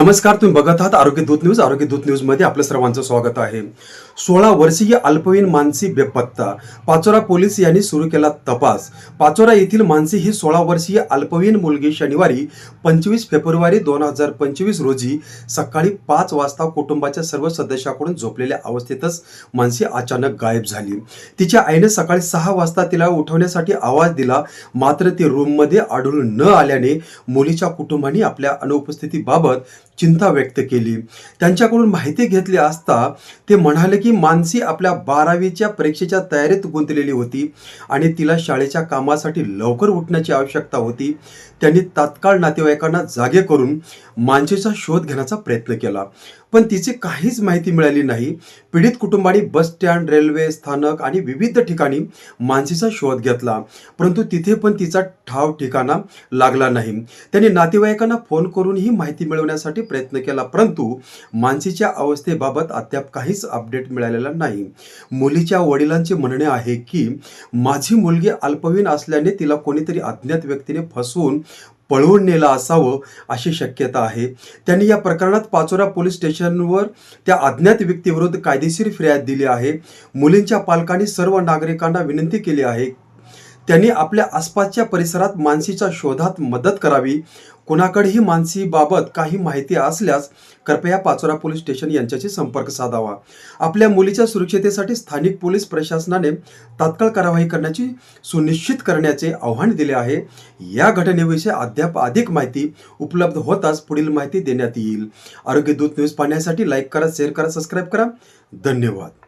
नमस्कार तुम्ही बघत आहात आरोग्य दूत न्यूज. आरोग्य दूत न्यूजमध्ये आपलं सर्वांचं स्वागत आहे. सोळा वर्षीय अल्पवयीन मानसी बेपत्ता. पाचोरा पोलीस यांनी सुरू केला तपास. पाचोरा येथील मानसी ही सोळा वर्षीय अल्पवयीन मुलगी शनिवारी पंचवीस फेब्रुवारी दोन हजार पंचवीस रोजी सकाळी पाच वाजता कुटुंबाच्या सर्व सदस्याकडून झोपलेल्या अवस्थेतच मानसी अचानक गायब झाली. तिच्या आईने सकाळी सहा वाजता तिला उठवण्यासाठी आवाज दिला. मात्र ती रूममध्ये आढळून न आल्याने मुलीच्या कुटुंबाने आपल्या अनुपस्थितीबाबत चिंता व्यक्त केली. त्यांच्याकडून माहिती घेतली असता ते म्हणाले की मानसी आपल्या बारावीच्या परीक्षेच्या तयारीत गुंतलेली होती आणि तिला शाळेच्या कामासाठी लवकर उठण्याची आवश्यकता होती. त्यांनी तात्काळ नातेवाईकांना जागे करून मानसीचा शोध घेण्याचा प्रयत्न केला. पण तिची काहीच माहिती मिळाली नाही. पीडित कुटुंबाने बस स्टँड रेल्वे स्थानक आणि विविध ठिकाणी मानसीचा शोध घेतला. परंतु तिथे पण तिचा ठाव ठिकाणा लागला नाही. त्यांनी नातेवाईकांना फोन करून ही माहिती मिळवण्यासाठी प्रयत्न केला परंतु मानसीच्या अवस्थेबाबत अद्याप काहीच अपडेट मिळालेला नाही. मुलीच्या वडिलांचे म्हणणे आहे की माझी मुलगी अल्पवीन असल्याने तिला कोणीतरी अज्ञात व्यक्तीने फसवून पळवून नेलं असावं अशी शक्यता आहे. त्यांनी या प्रकरणात पाचोरा पोलीस स्टेशनवर त्या अज्ञात व्यक्तीविरुद्ध कायदेशीर फिर्याद दिली आहे. मुलींच्या पालकांनी सर्व नागरिकांना विनंती केली आहे त्यांनी आपल्या आसपासच्या परिसरात मानसीच्या शोधात मदत करावी. कुणाकडेही मानसीबाबत काही माहिती असल्यास कृपया पाचोरा पोलीस स्टेशन यांच्याशी संपर्क साधावा. आपल्या मुलीच्या सुरक्षितेसाठी स्थानिक पोलीस प्रशासनाने तात्काळ कारवाई करण्याची सुनिश्चित करण्याचे आव्हान दिले आहे. या घटनेविषयी अद्याप अधिक माहिती उपलब्ध होताच पुढील माहिती देण्यात येईल. आरोग्य दूत न्यूज पाहण्यासाठी लाईक करा शेअर करा सबस्क्राईब करा. धन्यवाद.